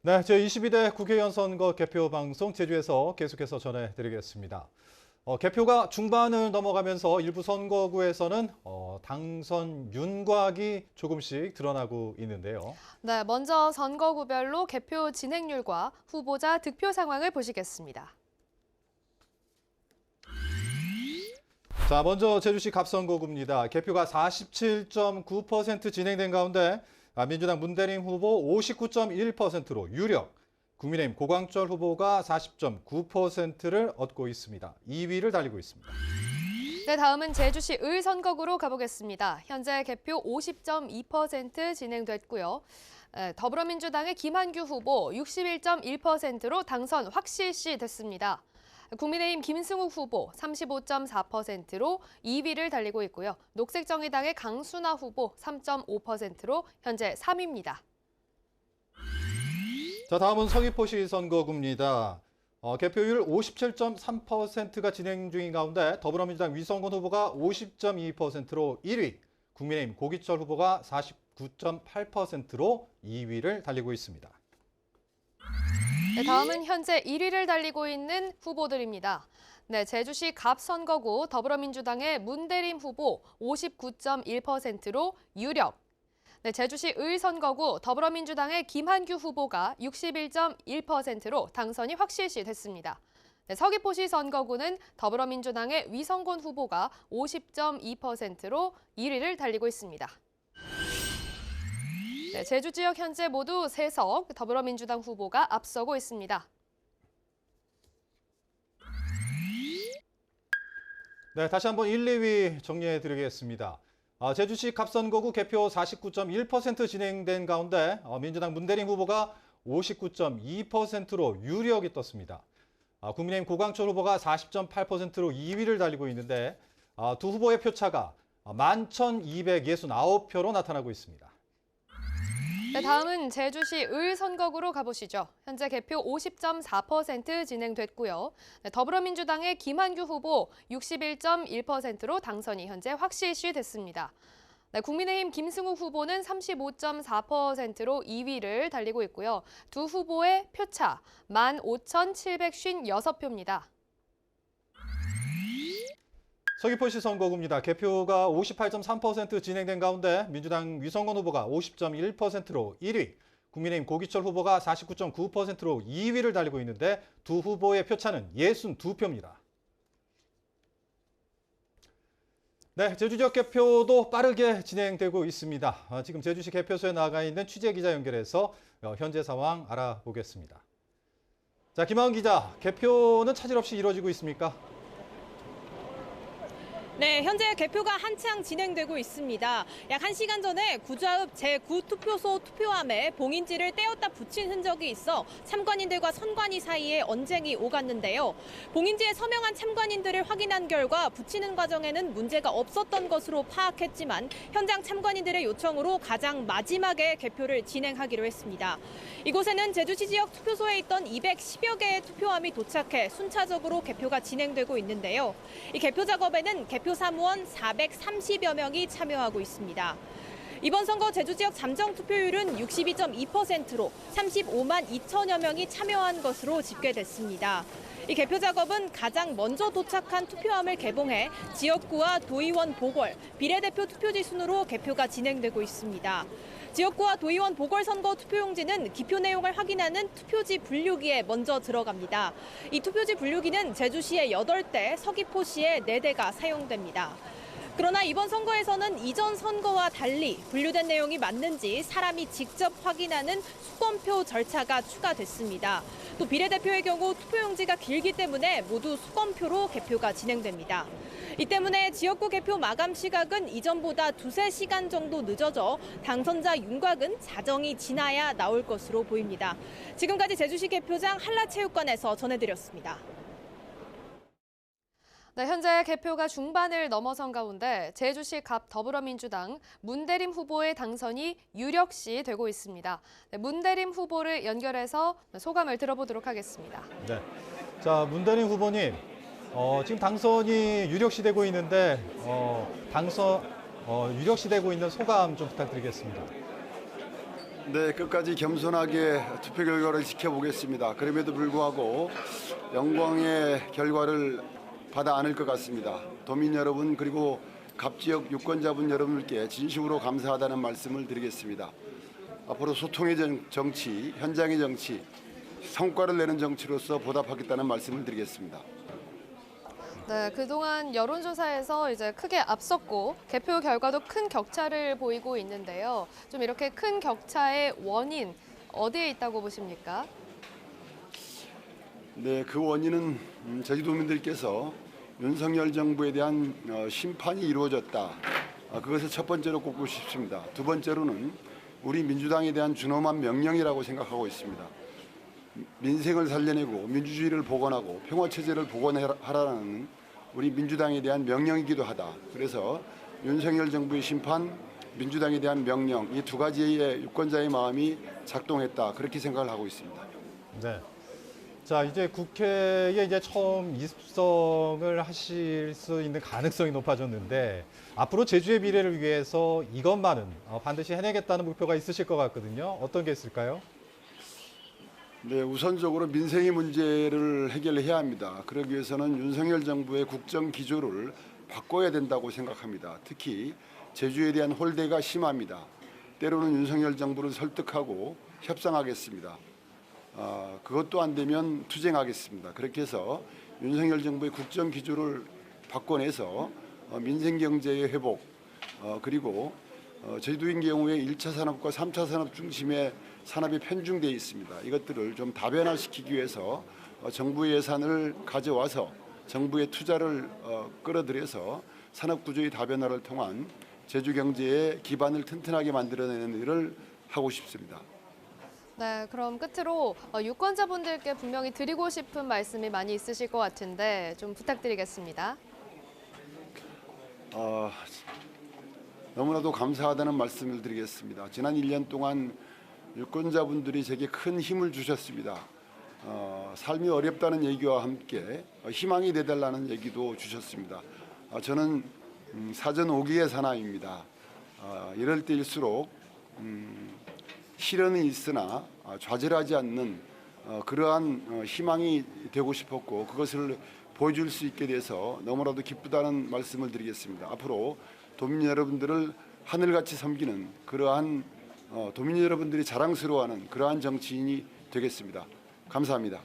네, 제22대 국회의원 선거 개표 방송 제주에서 계속해서 전해드리겠습니다. 어, 개표가 중반을 넘어가면서 일부 선거구에서는 어, 당선 윤곽이 조금씩 드러나고 있는데요. 네, 먼저 선거구별로 개표 진행률과 후보자 득표 상황을 보시겠습니다. 자, 먼저 제주시 갑선거구입니다. 개표가 47.9% 진행된 가운데 아, 민주당 문대림 후보 59.1%로 유력, 국민의힘 고광철 후보가 40.9%를 얻고 있습니다. 2위를 달리고 있습니다. 네, 다음은 제주시 을 선거구로 가보겠습니다. 현재 개표 50.2% 진행됐고요. 에, 더불어민주당의 김한규 후보 61.1%로 당선 확실시 됐습니다. 국민의힘 김승욱 후보 35.4%로 2위를 달리고 있고요. 녹색정의당의 강순아 후보 3.5%로 현재 3위입니다. 자, 다음은 서귀포시 선거구입니다. 어, 개표율 57.3%가 진행 중인 가운데 더불어민주당 위성곤 후보가 50.2%로 1위, 국민의힘 고기철 후보가 49.8%로 2위를 달리고 있습니다. 네, 다음은 현재 1위를 달리고 있는 후보들입니다. 네, 제주시 갑선거구 더불어민주당의 문대림 후보 59.1%로 유력. 네, 제주시 을 선거구 더불어민주당의 김한규 후보가 61.1%로 당선이 확실시 됐습니다. 네, 서귀포시 선거구는 더불어민주당의 위성곤 후보가 50.2%로 1위를 달리고 있습니다. 네, 제주 지역 현재 모두 3석 더불어민주당 후보가 앞서고 있습니다. 네, 다시 한번 1, 2위 정리해 드리겠습니다. 아, 제주시 갑선거구 개표 49.1% 진행된 가운데 어, 민주당 문대림 후보가 59.2%로 유력이 떴습니다. 아, 국민의힘 고광철 후보가 40.8%로 2위를 달리고 있는데 아, 두 후보의 표차가 11,269표로 나타나고 있습니다. 네, 다음은 제주시 을 선거구로 가보시죠. 현재 개표 50.4% 진행됐고요. 네, 더불어민주당의 김한규 후보 61.1%로 당선이 현재 확실시 됐습니다. 네, 국민의힘 김승욱 후보는 35.4%로 2위를 달리고 있고요. 두 후보의 표차 15,756표입니다. 서귀포시 선거구입니다. 개표가 58.3% 진행된 가운데 민주당 위성건 후보가 50.1%로 1위, 국민의힘 고기철 후보가 49.9%로 2위를 달리고 있는데 두 후보의 표차는 62표입니다. 네, 제주 지역 개표도 빠르게 진행되고 있습니다. 아, 지금 제주시 개표소에 나가 있는 취재 기자 연결해서 어, 현재 상황 알아보겠습니다. 자, 김하은 기자, 개표는 차질 없이 이루어지고 있습니까? 네, 현재 개표가 한창 진행되고 있습니다. 약 1시간 전에 구좌읍 제9투표소 투표함에 봉인지를 떼었다 붙인 흔적이 있어 참관인들과 선관위 사이에 언쟁이 오갔는데요. 봉인지에 서명한 참관인들을 확인한 결과 붙이는 과정에는 문제가 없었던 것으로 파악했지만 현장 참관인들의 요청으로 가장 마지막에 개표를 진행하기로 했습니다. 이곳에는 제주시 지역 투표소에 있던 210여 개의 투표함이 도착해 순차적으로 개표가 진행되고 있는데요. 이 개표 작업에는 개표 사무원 430여 명이 참여하고 있습니다. 이번 선거 제주 지역 잠정 투표율은 62.2%로 35만 2천여 명이 참여한 것으로 집계됐습니다. 이 개표 작업은 가장 먼저 도착한 투표함을 개봉해 지역구와 도의원 보궐, 비례대표 투표지 순으로 개표가 진행되고 있습니다. 지역구와 도의원 보궐선거 투표용지는 기표 내용을 확인하는 투표지 분류기에 먼저 들어갑니다. 이 투표지 분류기는 제주시에 8대, 서귀포시에 4대가 사용됩니다. 그러나 이번 선거에서는 이전 선거와 달리 분류된 내용이 맞는지 사람이 직접 확인하는 수검표 절차가 추가됐습니다. 또 비례대표의 경우 투표용지가 길기 때문에 모두 수검표로 개표가 진행됩니다. 이 때문에 지역구 개표 마감 시각은 이전보다 두세 시간 정도 늦어져 당선자 윤곽은 자정이 지나야 나올 것으로 보입니다. 지금까지 제주시 개표장 한라체육관에서 전해드렸습니다. 네, 현재 개표가 중반을 넘어선 가운데 제주시 갑 더불어민주당 문대림 후보의 당선이 유력시 되고 있습니다. 네, 문대림 후보를 연결해서 소감을 들어보도록 하겠습니다. 네. 자, 문대림 후보님, 어, 지금 당선이 유력시 되고 있는데, 어, 당선, 어, 유력시 되고 있는 소감 좀 부탁드리겠습니다. 네, 끝까지 겸손하게 투표 결과를 지켜보겠습니다. 그럼에도 불구하고 영광의 결과를 받아 안을 것 같습니다. 도민 여러분 그리고 갑지역 유권자분 여러분들께 진심으로 감사하다는 말씀을 드리겠습니다. 앞으로 소통의 정- 정치, 현장의 정치, 성과를 내는 정치로서 보답하겠다는 말씀을 드리겠습니다. 네, 그동안 여론조사에서 이제 크게 앞섰고 개표 결과도 큰 격차를 보이고 있는데요. 좀 이렇게 큰 격차의 원인 어디에 있다고 보십니까? 네, 그 원인은 음, 제주도민들께서 윤석열 정부에 대한 어, 심판이 이루어졌다. 아, 그것을 첫 번째로 꼽고 싶습니다. 두 번째로는 우리 민주당에 대한 준엄한 명령이라고 생각하고 있습니다. 민생을 살려내고 민주주의를 복원하고 평화 체제를 복원하라는 우리 민주당에 대한 명령이기도 하다. 그래서 윤석열 정부의 심판, 민주당에 대한 명령 이 두 가지의 유권자의 마음이 작동했다. 그렇게 생각을 하고 있습니다. 네. 자, 이제 국회에 이제 처음 입성을 하실 수 있는 가능성이 높아졌는데 앞으로 제주의 미래를 위해서 이것만은 어, 반드시 해내겠다는 목표가 있으실 것 같거든요. 어떤 게 있을까요? 네, 우선적으로 민생의 문제를 해결해야 합니다. 그러기 위해서는 윤석열 정부의 국정 기조를 바꿔야 된다고 생각합니다. 특히 제주에 대한 홀대가 심합니다. 때로는 윤석열 정부를 설득하고 협상하겠습니다. 아, 그것도 안 되면 투쟁하겠습니다. 그렇게 해서 윤석열 정부의 국정 기조를 바꿔내서 어, 민생 경제의 회복 어, 그리고 어, 제주도인 경우에 1차 산업과 3차 산업 중심의 산업이 편중돼 있습니다. 이것들을 좀 다변화시키기 위해서 어, 정부의 예산을 가져와서 정부의 투자를 어, 끌어들여서 산업 구조의 다변화를 통한 제주 경제의 기반을 튼튼하게 만들어내는 일을 하고 싶습니다. 네, 그럼 끝으로 어, 유권자분들께 분명히 드리고 싶은 말씀이 많이 있으실 것 같은데 좀 부탁드리겠습니다. 어, 너무나도 감사하다는 말씀을 드리겠습니다. 지난 1년 동안 유권자분들이 제게 큰 힘을 주셨습니다. 어, 삶이 어렵다는 얘기와 함께 어, 희망이 되달라는 얘기도 주셨습니다. 어, 저는 음, 사전 오기의 사나이입니다. 어, 이럴 때일수록 음, 시련이 있으나 어, 좌절하지 않는 어, 그러한 어, 희망이 되고 싶었고 그것을 보여줄 수 있게 돼서 너무나도 기쁘다는 말씀을 드리겠습니다. 앞으로 도민 여러분들을 하늘같이 섬기는 그러한 어, 도민 여러분들이 자랑스러워하는 그러한 정치인이 되겠습니다. 감사합니다.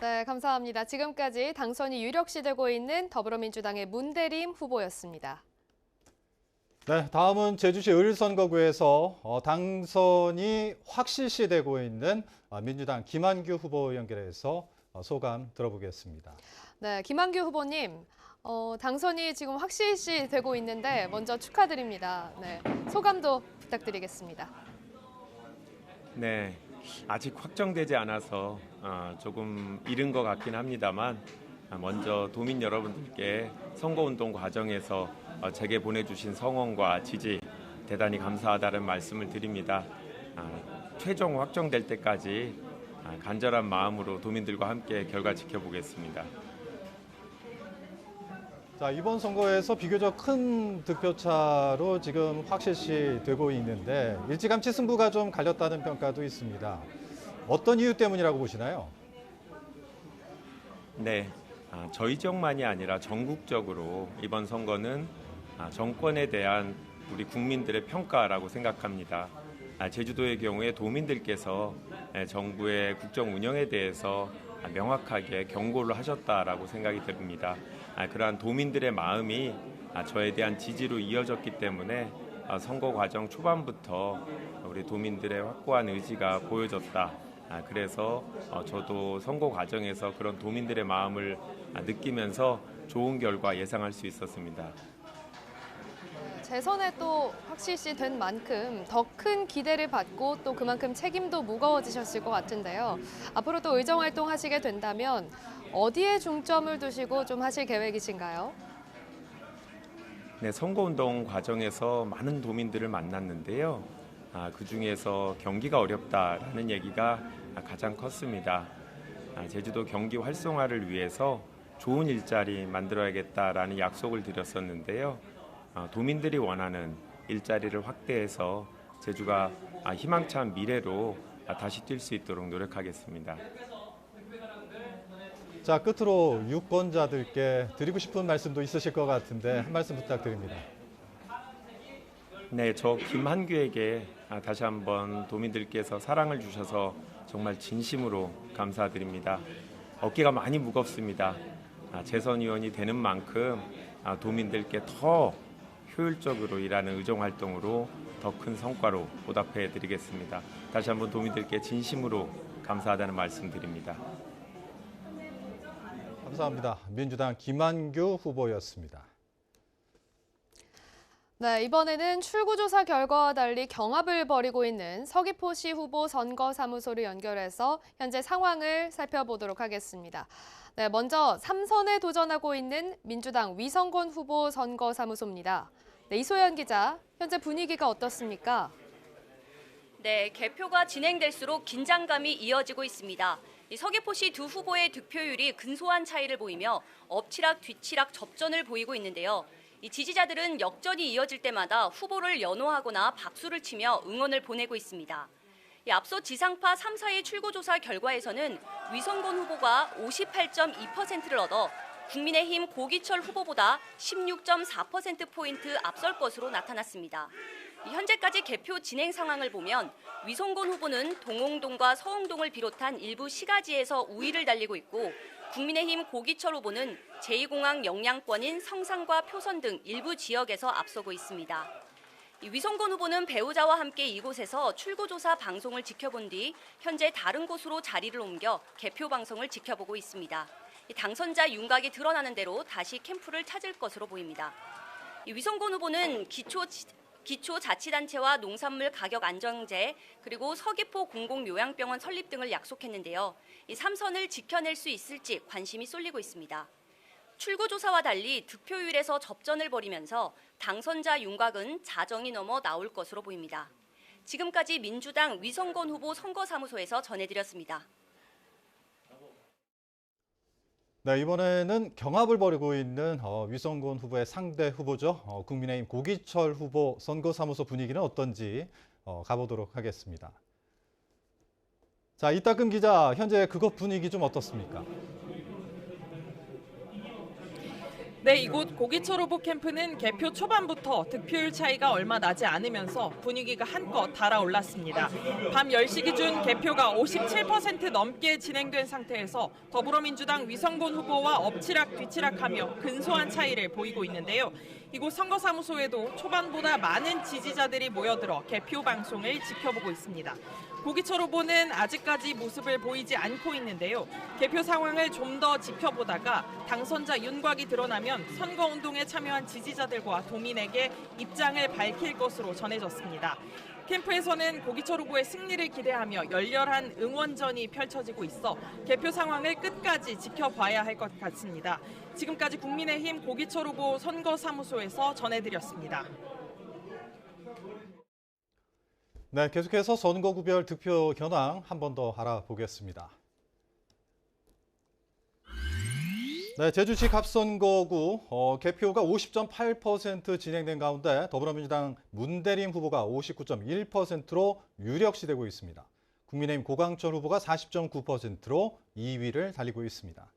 네, 감사합니다. 지금까지 당선이 유력시 되고 있는 더불어민주당의 문대림 후보였습니다. 네, 다음은 제주시 을선거구에서 어, 당선이 확실시 되고 있는 어, 민주당 김한규 후보 연결해서 어, 소감 들어보겠습니다. 네, 김한규 후보님, 어, 당선이 지금 확실시 되고 있는데 먼저 축하드립니다. 네, 소감도 부탁드리겠습니다. 네, 아직 확정되지 않아서 어, 조금 이른 것 같긴 합니다만 아, 먼저 도민 여러분들께 선거운동 과정에서 어, 제게 보내주신 성원과 지지 대단히 감사하다는 말씀을 드립니다. 아, 최종 확정될 때까지 아, 간절한 마음으로 도민들과 함께 결과 지켜보겠습니다. 자, 이번 선거에서 비교적 큰 득표차로 지금 확실시 되고 있는데 일찌감치 승부가 좀 갈렸다는 평가도 있습니다. 어떤 이유 때문이라고 보시나요? 네, 아, 저희 지역만이 아니라 전국적으로 이번 선거는 아, 정권에 대한 우리 국민들의 평가라고 생각합니다. 아, 제주도의 경우에 도민들께서 예, 정부의 국정 운영에 대해서 아, 명확하게 경고를 하셨다라고 생각이 듭니다. 아, 그러한 도민들의 마음이 아, 저에 대한 지지로 이어졌기 때문에 아, 선거 과정 초반부터 우리 도민들의 확고한 의지가 보여졌다. 아, 그래서 어, 저도 선거 과정에서 그런 도민들의 마음을 아, 느끼면서 좋은 결과 예상할 수 있었습니다. 재선에 또 확실시 된 만큼 더 큰 기대를 받고 또 그만큼 책임도 무거워지셨을 것 같은데요. 앞으로 또 의정 활동 하시게 된다면 어디에 중점을 두시고 좀 하실 계획이신가요? 네, 선거운동 과정에서 많은 도민들을 만났는데요. 아, 그 중에서 경기가 어렵다라는 얘기가 가장 컸습니다. 아, 제주도 경기 활성화를 위해서 좋은 일자리 만들어야겠다라는 약속을 드렸었는데요. 어, 도민들이 원하는 일자리를 확대해서 제주가 아, 희망찬 미래로 아, 다시 뛸 수 있도록 노력하겠습니다. 자, 끝으로 유권자들께 드리고 싶은 말씀도 있으실 것 같은데 한 말씀 부탁드립니다. 네, 저 김한규에게 아, 다시 한번 도민들께서 사랑을 주셔서 정말 진심으로 감사드립니다. 어깨가 많이 무겁습니다. 아, 재선 의원이 되는 만큼 아, 도민들께 더 효율적으로 일하는 의정 활동으로 더 큰 성과로 보답해 드리겠습니다. 다시 한번 도민들께 진심으로 감사하다는 말씀드립니다. 감사합니다. 민주당 김한규 후보였습니다. 네, 이번에는 출구조사 결과와 달리 경합을 벌이고 있는 서귀포시 후보 선거사무소를 연결해서 현재 상황을 살펴보도록 하겠습니다. 네, 먼저 3선에 도전하고 있는 민주당 위성곤 후보 선거사무소입니다. 네, 이소연 기자, 현재 분위기가 어떻습니까? 네, 개표가 진행될수록 긴장감이 이어지고 있습니다. 이 서귀포시 두 후보의 득표율이 근소한 차이를 보이며 엎치락 뒤치락 접전을 보이고 있는데요. 이 지지자들은 역전이 이어질 때마다 후보를 연호하거나 박수를 치며 응원을 보내고 있습니다. 이 앞서 지상파 3, 4의 출구조사 결과에서는 위성곤 후보가 58.2%를 얻어 국민의힘 고기철 후보보다 16.4%포인트 앞설 것으로 나타났습니다. 이 현재까지 개표 진행 상황을 보면 위성곤 후보는 동홍동과 서홍동을 비롯한 일부 시가지에서 우위를 달리고 있고 국민의힘 고기철 후보는 제2공항 영향권인 성산과 표선 등 일부 지역에서 앞서고 있습니다. 이 위성곤 후보는 배우자와 함께 이곳에서 출구조사 방송을 지켜본 뒤 현재 다른 곳으로 자리를 옮겨 개표 방송을 지켜보고 있습니다. 이 당선자 윤곽이 드러나는 대로 다시 캠프를 찾을 것으로 보입니다. 이 위성곤 후보는 기초 기초자치단체와 농산물 가격 안정제 그리고 서귀포 공공요양병원 설립 등을 약속했는데요. 이 3선을 지켜낼 수 있을지 관심이 쏠리고 있습니다. 출구조사와 달리 득표율에서 접전을 벌이면서 당선자 윤곽은 자정이 넘어 나올 것으로 보입니다. 지금까지 민주당 위성건 후보 선거사무소에서 전해드렸습니다. 네, 이번에는 경합을 벌이고 있는 어, 위성곤 후보의 상대 후보죠. 어, 국민의힘 고기철 후보 선거사무소 분위기는 어떤지 어, 가보도록 하겠습니다. 자, 이따금 기자, 현재 그것 분위기 좀 어떻습니까? 네, 이곳 고기철 후보 캠프는 개표 초반부터 득표율 차이가 얼마 나지 않으면서 분위기가 한껏 달아올랐습니다. 밤 10시 기준 개표가 57% 넘게 진행된 상태에서 더불어민주당 위성곤 후보와 엎치락 뒤치락하며 근소한 차이를 보이고 있는데요. 이곳 선거사무소에도 초반보다 많은 지지자들이 모여들어 개표 방송을 지켜보고 있습니다. 고기철 후보는 아직까지 모습을 보이지 않고 있는데요. 개표 상황을 좀 더 지켜보다가 당선자 윤곽이 드러나면 선거운동에 참여한 지지자들과 도민에게 입장을 밝힐 것으로 전해졌습니다. 캠프에서는 고기철 후보의 승리를 기대하며 열렬한 응원전이 펼쳐지고 있어 개표 상황을 끝까지 지켜봐야 할 것 같습니다. 지금까지 국민의힘 고기철 후보 선거사무소에서 전해드렸습니다. 네, 계속해서 선거구별 득표 현황 한 번 더 알아보겠습니다. 네, 제주시 갑선거구 어, 개표가 50.8% 진행된 가운데 더불어민주당 문대림 후보가 59.1%로 유력시되고 있습니다. 국민의힘 고강철 후보가 40.9%로 2위를 달리고 있습니다.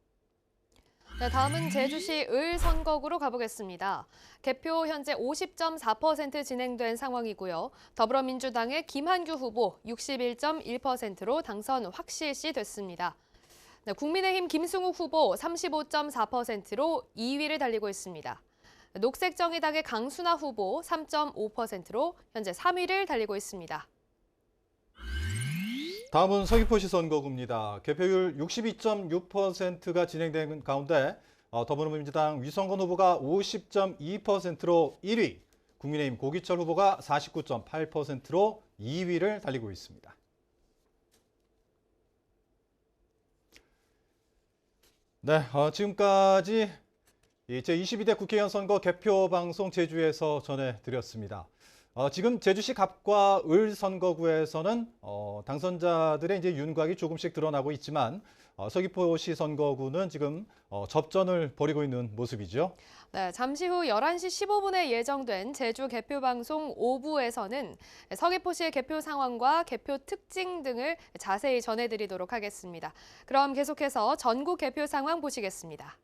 네, 다음은 제주시 을 선거구로 가보겠습니다. 개표 현재 50.4% 진행된 상황이고요. 더불어민주당의 김한규 후보 61.1%로 당선 확실시 됐습니다. 네, 국민의힘 김승욱 후보 35.4%로 2위를 달리고 있습니다. 녹색정의당의 강순아 후보 3.5%로 현재 3위를 달리고 있습니다. 다음은 서귀포시 선거구입니다. 개표율 62.6%가 진행된 가운데 어, 더불어민주당 위성건 후보가 50.2%로 1위, 국민의힘 고기철 후보가 49.8%로 2위를 달리고 있습니다. 네, 어, 지금까지 이 제22대 국회의원 선거 개표 방송 제주에서 전해드렸습니다. 어, 지금 제주시 갑과 을 선거구에서는 어, 당선자들의 이제 윤곽이 조금씩 드러나고 있지만 어, 서귀포시 선거구는 지금 어, 접전을 벌이고 있는 모습이죠. 네, 잠시 후 11시 15분에 예정된 제주 개표 방송 5부에서는 서귀포시의 개표 상황과 개표 특징 등을 자세히 전해드리도록 하겠습니다. 그럼 계속해서 전국 개표 상황 보시겠습니다.